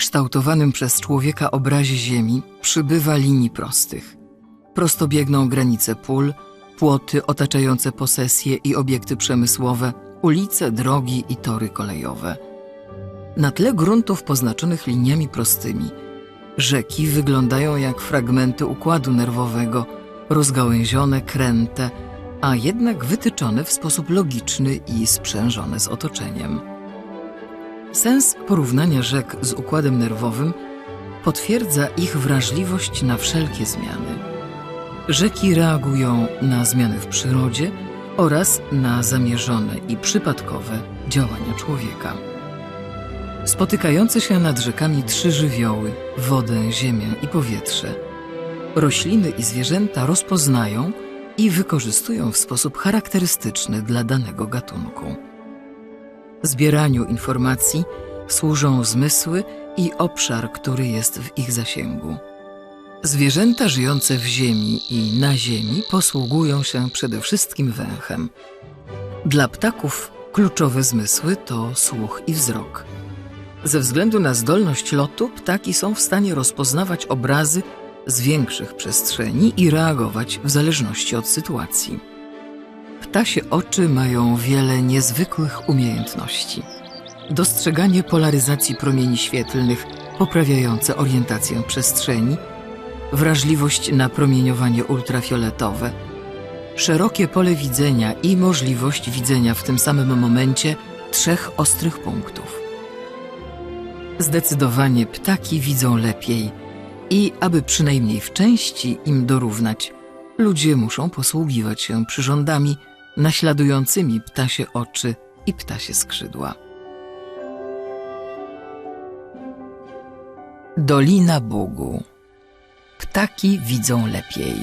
kształtowanym przez człowieka obrazie Ziemi przybywa linii prostych. Prosto biegną granice pól, płoty otaczające posesje i obiekty przemysłowe, ulice, drogi i tory kolejowe. Na tle gruntów poznaczonych liniami prostymi, rzeki wyglądają jak fragmenty układu nerwowego, rozgałęzione, kręte, a jednak wytyczone w sposób logiczny i sprzężone z otoczeniem. Sens porównania rzek z układem nerwowym potwierdza ich wrażliwość na wszelkie zmiany. Rzeki reagują na zmiany w przyrodzie oraz na zamierzone i przypadkowe działania człowieka. Spotykające się nad rzekami trzy żywioły wodę, ziemię i powietrze rośliny i zwierzęta rozpoznają i wykorzystują w sposób charakterystyczny dla danego gatunku. Zbieraniu informacji służą zmysły i obszar, który jest w ich zasięgu. Zwierzęta żyjące w ziemi i na ziemi posługują się przede wszystkim węchem. Dla ptaków kluczowe zmysły to słuch i wzrok. Ze względu na zdolność lotu, ptaki są w stanie rozpoznawać obrazy z większych przestrzeni i reagować w zależności od sytuacji. Ptasie oczy mają wiele niezwykłych umiejętności. Dostrzeganie polaryzacji promieni świetlnych poprawiające orientację przestrzeni, wrażliwość na promieniowanie ultrafioletowe, szerokie pole widzenia i możliwość widzenia w tym samym momencie trzech ostrych punktów. Zdecydowanie ptaki widzą lepiej i aby przynajmniej w części im dorównać, ludzie muszą posługiwać się przyrządami naśladującymi ptasie oczy i ptasie skrzydła. Dolina Bugu. Ptaki widzą lepiej.